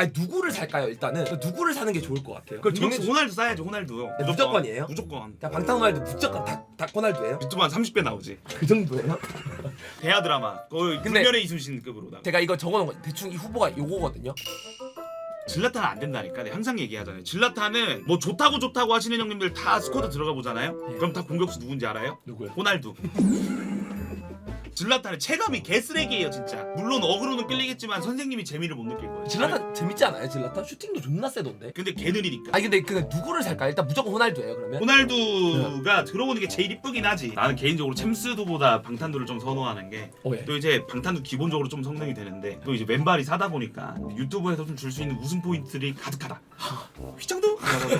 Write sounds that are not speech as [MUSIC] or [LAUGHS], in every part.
아니 누구를 살까요 일단은 누구를 사는 게 좋을 것 같아요 그걸 정해 호날두 싸야죠 호날두. 네, 무조건이에요? 무조건. 자 방탄호날두 무조건 다, 다 호날두예요? 유튜브 한 30배 나오지. 그 정도예요? [LAUGHS] 대하 드라마. 거의 근데- 불멸의 이순신급으로다가. 제가 이거 적어놓은 거 대충 이 후보가 요거거든요 질라탄은 안 된다니까. 내가 항상 얘기하잖아요. 질라탄은 뭐 좋다고 좋다고 하시는 형님들 다 스쿼드 들어가 보잖아요. 네. 그럼 다 공격수 누군지 알아요? 누구요? 호날두. [LAUGHS] 질라탄의 체감이 개쓰레기예요 진짜. 물론 어그로는 끌리겠지만 선생님이 재미를 못 느낄 거예요. 질라탄 재밌지 않아요 질라탄? 슈팅도 존나 세던데 근데 개 느리니까. 아니 근데 그 누구를 살까? 일단 무조건 호날두예요 그러면 호날두가 들어오는 게 제일 이쁘긴 하지. 나는 개인적으로 챔스두보다 방탄두를 좀 선호하는 게또어 예. 이제 방탄도 기본적으로 좀 성능이 되는데 또 이제 왼발이 사다 보니까 유튜브에서 좀 줄 수 있는 웃음 포인트들이 가득하다.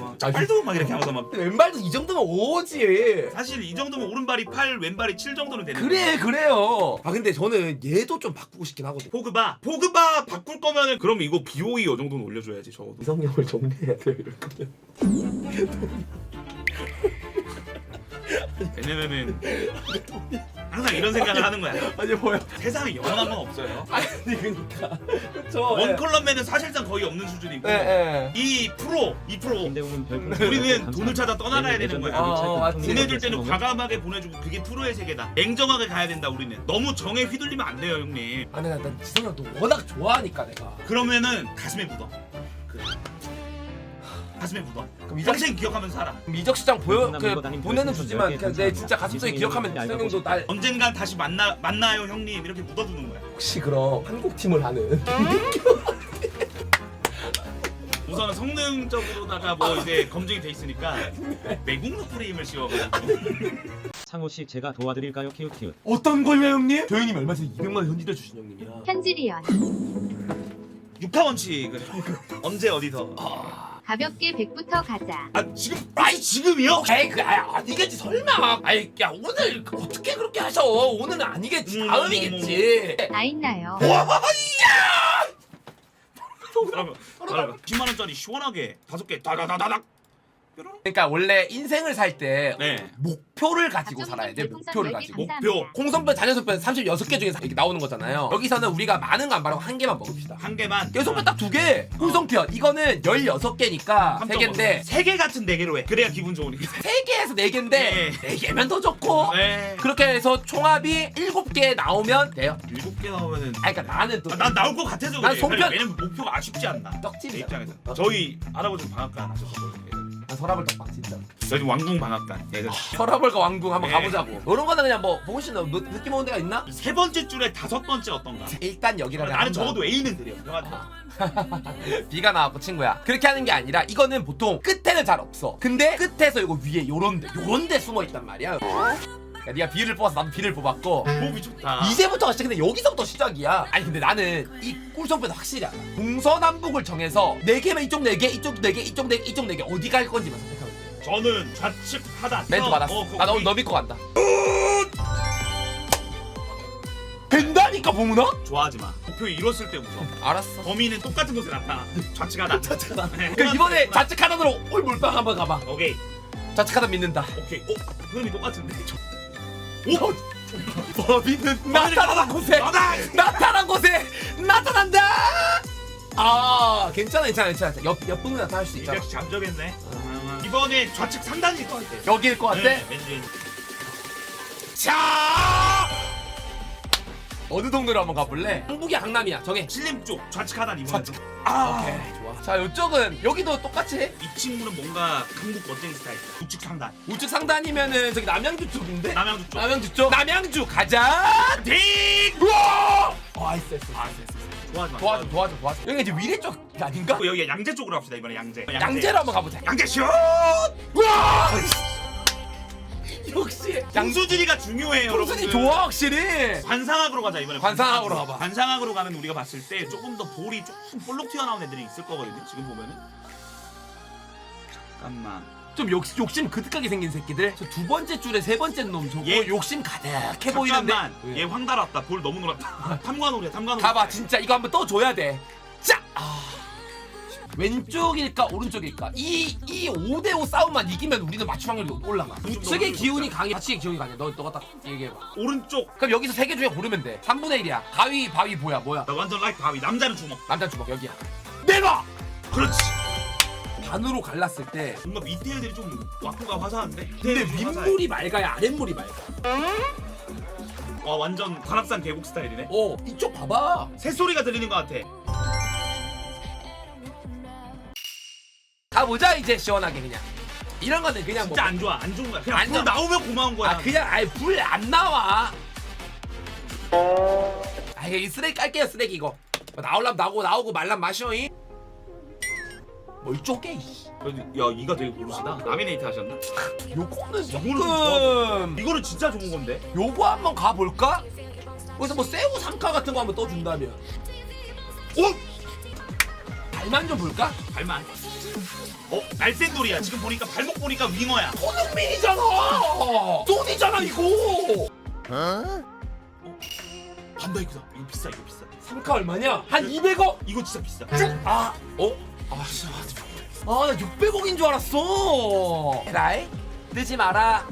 막 팔도 막 이렇게 하면서 막 왼발도 이 정도면 오지 사실 이 정도면 오른발이 8, 왼발이 7 정도는 되는 그래 그래요 아 근데 저는 얘도 좀 바꾸고 싶긴 하거든 포그바 포그바 바꿀 거면은 그럼 이거 BOE 이 정도는 올려줘야지 적어도. 이성형을 정리해야 돼요 이럴 거면. [LAUGHS] 왜냐면은 항상 이런 생각을 하는 거야 [LAUGHS] 아니 뭐야 세상에 영원한 건 없어요 [LAUGHS] 아니 그니까 그쵸 원클럽맨은 사실상 거의 없는 수준이고 예 예 이 프로 이 프로 우리는. 돈을 찾아 떠나가야 되는 거야. 어, 어, 맞지. 보내줄 때는 과감하게 보내주고 그게 프로의 세계다. 냉정하게 가야 된다 우리는. 너무 정에 휘둘리면 안 돼요 형님. 아니 난, 난 지성형 또 워낙 좋아하니까 내가 그러면은 가슴에 묻어. 가슴에 묻어. 그럼 이적, 평생 기억하면서 살아. 그럼 이적 시장 보여 그 보내는 주지만 10개 그냥 내 진짜 가슴속에. 기억하면 지성형도 날 언젠간 다시 만나 만나요 형님 이렇게 묻어두는 거야. 혹시 그럼 한국 팀을 하는 [LAUGHS] 우선은 성능적으로다가 뭐 이제 검증이 돼 있으니까 매국노 프레임을 씌워가지고 창호 씨 제가 도와드릴까요? 키우 키우. 어떤 걸요 형님? 조현님 얼마 전에 200만 원 현질해 주신 형님이야 현질이연 육하 원칙을 언제 어디서 가볍게 100부터 가자 아 지금 아니 지금이요? 에이 그 아니, 아니겠지 설마 아이 야 오늘 그 어떻게 그렇게 하셔 오늘은 아니겠지 음, 다음이겠지 다 있나요? 그러면 그러면 10만 원짜리 시원하게 다섯 개 다다다다닥. 그러니까 원래 인생을 살 때 네. 목표를 가지고 살아야 돼 목표를 가지고. 목표. 공성별 단연성별 36개 중에 이렇게 나오는 거잖아요. 여기서는 우리가 많은 거 안 바라고 한 개만 먹읍시다. 한 개만. 여성별 딱 두 개. 공성편 이거는 16개니까 세 개인데 세개 같은 네 개로 해. 그래야 기분 좋으니까. 3개에서 4개인데 네. 4개면 더 좋고. 네. 그렇게 해서 총합이 7개 나오면 돼요. 일곱 개 나오면은 아니 그러니까 나는 또 아, 난 나올 것 같아서 난 그래. 손편- 왜냐면 목표가 아쉽지 않나. 내 떡집이야 입장에서 어? 저희 할아버지 방앗간 하셨거든요 난 서라벌 떡밥 진짜 저희 왕궁 방앗간 예전 서라벌과 왕궁 한번 네. 가보자고. 이런 거는 그냥 뭐 보고 싶는 느- 느낌 오는 데가 있나? 세 번째 줄에 다섯 번째 어떤가? 일단 여기라는 나는 적어도 A는 드려. 형한테 [LAUGHS] B가 나왔고 친구야. 그렇게 하는 게 아니라 이거는 보통 끝에는 잘 없어. 근데 끝에서 이거 위에 요런데 요런데 숨어 있단 말이야 그러니까 네가 B를 뽑아서 나도 B를 뽑았고 호흡이 좋다. 이제부터가 시작 근데 여기서부터 시작이야. 아니 근데 나는 이 꿀성표는 확실히 알아. 동서남북을 정해서 네 개면 이쪽 네 개 이쪽 네 개 이쪽 네 개 이쪽 네 개. 어디 갈 건지만 선택하면 돼 저는 좌측 하단 멘트 어, 받았어. 어, 그거 나 너, 거의 너 믿고 간다. 된다니까 봉은아? 좋아하지 마. 목표 이뤘을 때 웃어 알았어. 범인은 똑같은 곳에 나타나 좌측 하단 좌측 하단. 네. 그 이번에 좌측 하단으로 올 몰빵 한번 가봐. 오케이. 좌측 하단 믿는다. 오케이. 어 흐름이 똑같은데 오! 범인은 나타난 곳에 나다 나타난 곳에 나타난다 아 괜찮아 괜찮아 괜찮아 옆, 옆분은 나타날 수 있잖아 역시 잠적했네 이번에 좌측 상단일 것 같아 여기일 것 같아? 네, 왠지. 자 어느 동네로 한번 가볼래? 항북이야 강남이야 정해 신림 쪽 좌측 하단 이번에 좌측. 아 오케이 자 이쪽은 여기도 똑같이 해. 이 친구는 뭔가 한국 멋쟁이 스타일? 우측 상단. 우측 상단이면은 저기 남양주 쪽인데? 남양주 쪽. 남양주 쪽. 남양주 가자! 딩! 우와! 아 있어 있어 아 됐어 됐어 좋아하지 마 도와줘. 도와줘 도와줘. 여기 이제 위례 쪽 아닌가? 어, 여기 양재 쪽으로 합시다 이번에 양재. 양재로 한번 가보자. 양재 슛! 우와 [LAUGHS] 역시. 양수지리가 중요해요 양수이 여러분들. 좋아 확실히. 관상학으로 가자 이번에. 관상학으로 가봐. 관상학으로 가면 우리가 봤을 때 조금 더 볼이 조금 볼록 튀어나온 애들이 있을 거거든요 지금 보면은. 잠깐만. 좀 욕, 욕심 그득하게 생긴 새끼들. 저 두 번째 줄에 세 번째 놈 저거 얘- 욕심 가득해 보이는데. 잠깐만. 얘 황달았다. 볼 너무 놀았다. 탐관오래 탐관오래 가봐 진짜. 이거 한번 떠줘야 돼. 자! 아... 왼쪽일까 오른쪽일까? 이, 이 5대5 싸움만 이기면 우리는 맞춤 확률이 올라가. 우측의 기운이 강해. 좌측의 기운이 강해. 너, 너가 딱 얘기해봐. 오른쪽. 그럼 여기서 세 개 중에 고르면 돼. 3분의 1이야. 가위 바위 뭐야 뭐야? 나 완전 라이트 바위. 남자는 주먹. 남자 주먹. 여기야. 내놔! 그렇지. 반으로 갈랐을 때 뭔가 밑에 애들이 좀 와꾸가 화사한데. 근데. 윗물이 맑아야 아랫물이 맑아. 와 완전 관악산 계곡 스타일이네. 어 이쪽 봐봐. 새소리가 들리는 것 같아. 가보자 이제 시원하게 그냥 이런 거는 그냥 진짜 뭐 안 좋아. 안 좋은 거야. 그냥 안 불 좋아. 나오면 고마운 거야. 아 그냥 아예 불 안 나와 아 이거 이 쓰레기 깔게요 쓰레기 이거 뭐 나올라면 나오고 나오고 말라면 마셔잉 뭘 쪼개 이. 그래도 야 이가 되게 고르시다. 라미네이트 하셨나? [LAUGHS] 요거는 조금 이거는 진짜 좋은 건데. 요거 한번 가볼까? 그래서 뭐 새우 삼카 같은 거 한번 떠준다면 오! 발만 좀 볼까? 발만. 어 날쌘돌이야. 지금 보니까 발목 보니까 윙어야. 손흥민이잖아 돈이잖아 이거 반다이크다. 이거 비싸. 이거 비싸. 삼카 얼마냐? 한 200억? 이거 진짜 비싸. 아 어? 아 진짜 아 나 600억인 줄 알았어 에라이 뜨지 마라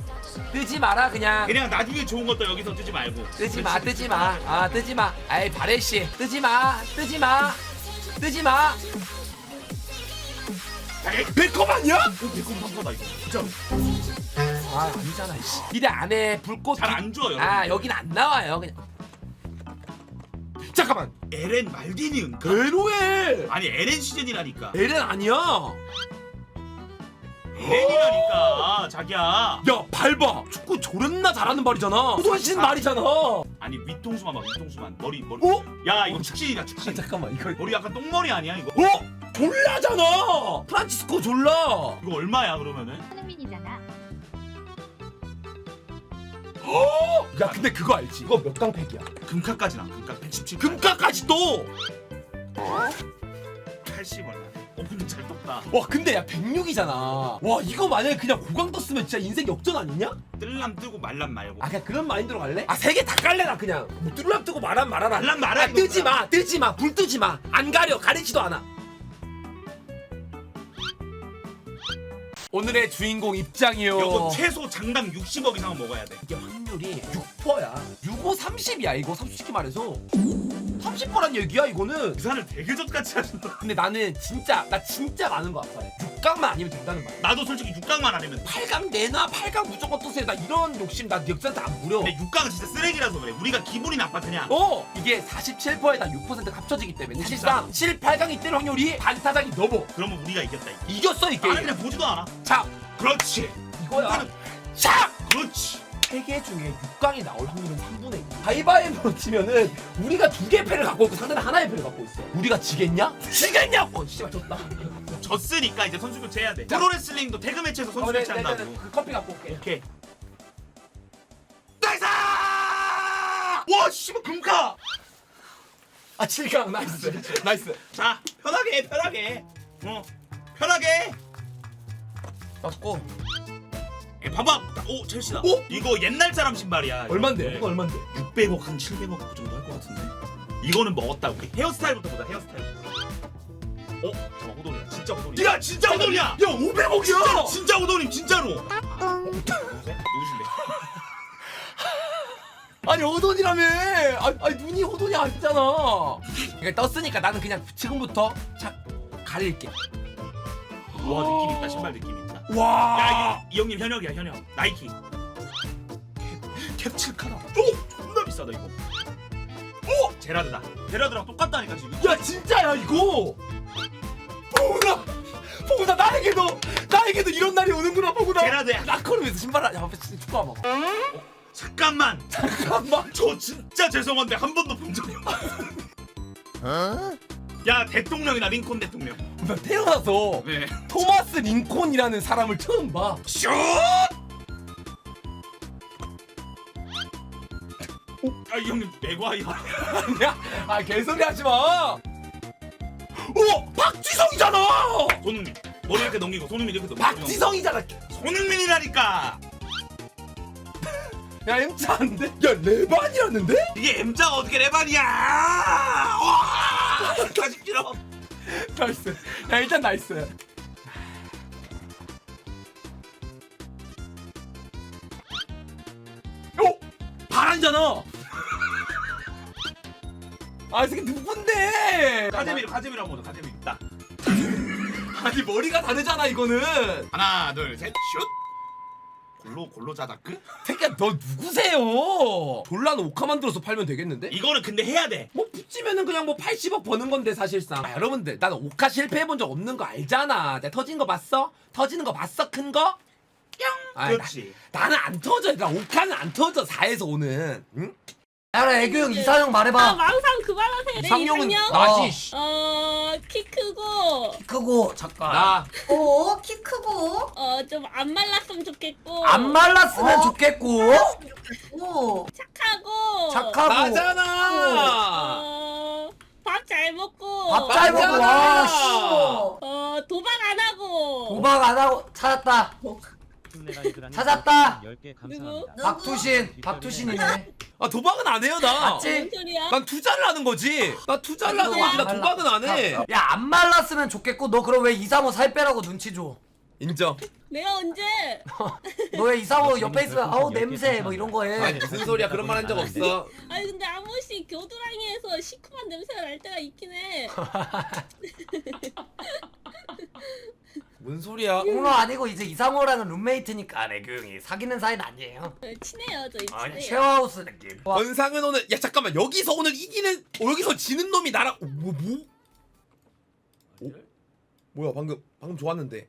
뜨지 마라 그냥 그냥 나중에 좋은 것도 여기서 뜨지 말고. 뜨지 마 뜨지 마 아 뜨지 마 아이 바레 씨 뜨지 마 뜨지 마 뜨지 마 백컴 아니야? 오 배꼽 삼사다 이거. 진짜 아 아니잖아 이씨 미래 안에 불꽃 잘안 좋아 여러분. 아 여긴 안 나와요 그냥 잠깐만 에렌 말디니 은가? 에로엘 아니 에렌 시즌이라니까. 에렌 아니야 에렌이라니까 자기야. 야 밟아 축구 조련나 잘하는 말이잖아 호선신 말이잖아 어? 아니 윗통수만 봐 윗통수만 머리 머리. 어? 야 이거 축신이다 아, 축신. 잠깐만 이거 머리 약간 똥머리 아니야 이거? 어? 졸라잖아 프란치스코 졸라 이거 얼마야 그러면은? 손흥민이잖아. 야 근데 그거 알지 이거 몇 강팩이야 금카까지 나 금카 117. 금가까지 또 80 얼마? 어 근데 잘 떴다. 와 근데 야 106이잖아 와 이거 만약에 그냥 고강 떴으면 진짜 인생 역전 아니냐? 뜰람 뜨고 말람 말고. 아 그냥 그런 마인드로 갈래? 아 세 개 다 깔래나 그냥 뭐 뚜루람 뜨고 말하면 말하라 말람 말아, 아, 뜨지. 마 뜨지 마불 뜨지 마 안 가려 가리지도 않아 오늘의 주인공 입장이요. 이거 최소 장당 60억 이상은 먹어야 돼. 이게 확률이 6%야. 65 30이야 이거. 솔직히 말해서. 30%란 얘기야 이거는. 부산을 되게 젖같이 하신다. 근데 나는 진짜 나 진짜 많은 거 같아 6강만 아니면 된다는 말이야 나도 솔직히 6강만 아니면. 8강 내놔 8강 무조건 떠세요 나 이런 욕심 나 역사한테 안 부려 근데 6강은 진짜 쓰레기라서 그래. 우리가 기분이 나빠 그냥. 어 이게 47%에다 6% 합쳐지기 때문에 실상 7, 8강이 뜰 확률이 반타작이 넘어 그러면 우리가 이겼다 이거. 이겼어 이 나는 게임 그냥 보지도 않아. 자 그렇지. 이거야 나는 자 그렇지. 3개 중에 6강이 나올 확률은 3분의 1 가위바위보로 치면은 우리가 두 개의 패를 갖고 있고 상대는 하나의 패를 갖고 있어 우리가 지겠냐? 지겠냐? 어 씨발 졌다 졌으니까 이제 선수 교체해야 돼. 자. 프로레슬링도 태그 매치에서 선수 교체 한다고. 내가 그 커피 갖고 올게 오케이. 나이스! 와, 씨발 금카. 아 7강 나이스 [LAUGHS] 나이스 자, 편하게, 해, 편하게. 어, 편하게. 해. 갖고 에, 봐봐. 오, 첼시다. 오? 이거 옛날 사람 신발이야. 얼만데? 이거 이거 얼만데? 600억 한 700억 그 정도 할 것 같은데. 이거는 먹었다. 우리 헤어스타일부터 보자. 헤어스타일. 어, 잠깐 호돈이야. 진짜 호돈이야. 야, 진짜 호돈이야. 야 500억이야 진짜 호돈님 진짜로. 누구세요? 누구신데? [LAUGHS] 아니 호돈이라며 아, 아니 눈이 호돈이 아니잖아 그러니까 떴으니까 나는 그냥 지금부터 착 가릴게 와, 느낌 있다. 신발 느낌 있다. 와 야, 이, 이 형님 현역이야, 현역. 나이키. 캡, 캡 7카다. 오! 존나 비싸다, 이거. 오! 제라드다. 제라드랑 똑같다니까, 지금. 야 진짜야 이거 보구나 보구나 나에게도 나에게도 이런 날이 오는구나 보구나 제라드야. 라커룸에서 신발을 야 진짜 축구 한번 잠깐만. 잠깐만 저 진짜 죄송한데 한 번도 본 적이 없어. 야, 대통령이다, 링컨 대통령. 나 태어나서 네. 토마스 링콘이라는 사람을 처음 봐 슛! 아, 이 형님, 맥와이어. 아니야 아 개소리 하지 마 오! 박지성이잖아 손흥민. 머리 이렇게 넘기고, 손흥민 이렇게 넘기고. 박지성이잖아 손흥민이라니까! 야 M자 안 돼? 야 레반이었는데? 이게 M자가 어떻게 레반이야! 와! 다시 길어. 나이스 야 일단 나이스 오! 바란잖아 아 이게 누군데? 카제미로 카제미로 한번 보자 카제미 나 [LAUGHS] 아니 머리가 다르잖아 이거는. 하나 둘셋 슛. 골로 골로 자다크? 새끼야 너 누구세요? 졸란 오카 만 들어서 팔면 되겠는데? 이거는 근데 해야 돼. 뭐 붙이면은 그냥 뭐 80억 버는 건데 사실상 아, 여러분들 나는 오카 실패해 본 적 없는 거 알잖아 내가 터진 거 봤어? 터지는 거 봤어 큰 거? 뿅! 아, 그렇지. 나, 나는 안 터져 나 오카는 안 터져 4에서 5는 응? 야라 애교 형 이상형 아 말해봐 망상 그만하세요. 내 이상형은 이상형? 나지 씨. 어, 키 크고, 크고 잠깐 나 오, 키 크고. 어, 좀 안 말랐으면 좋겠고. 안 말랐으면 어? 좋겠고 오. 착하고. 착하고 나잖아 어, 밥 잘 먹고. 밥 잘 먹고 맞잖아. 와 씨. 오. 어, 도박 안 하고. 도박 안 하고 찾았다 찾았다. 찾았다. 10개 감사합니다. 누구? 박투신 박투신이네 [LAUGHS] 아 도박은 안 해요 나 맞지? 뭔 소리야? 난 투자를 하는 거지 나 투자를 하는 거지 나 도박은 안 해 야 안 말랐으면 좋겠고 너 그럼 왜 이상호 살 빼라고 눈치 줘? 인정 내가 언제? [LAUGHS] 너왜 이상호 옆에 있으면 아우 냄새 뭐 이런 거 아니 해. 무슨 소리야 그런 말 한 적 없어 [LAUGHS] 아니 근데 한 번씩 겨드랑이에서 시큼한 냄새가 날 때가 있긴 해. [LAUGHS] 뭔 소리야 홍로 아니고 이제 이상호랑은 룸메이트니까 애교 형이 사귀는 사이는 아니에요. 어, 친해요, 저희 아니 친해요. 쉐어하우스 느낌. 권상은 오늘 야 잠깐만 여기서 오늘 이기는 어, 여기서 지는 놈이 나랑 어, 뭐 뭐? 어? 뭐야 방금 방금 좋았는데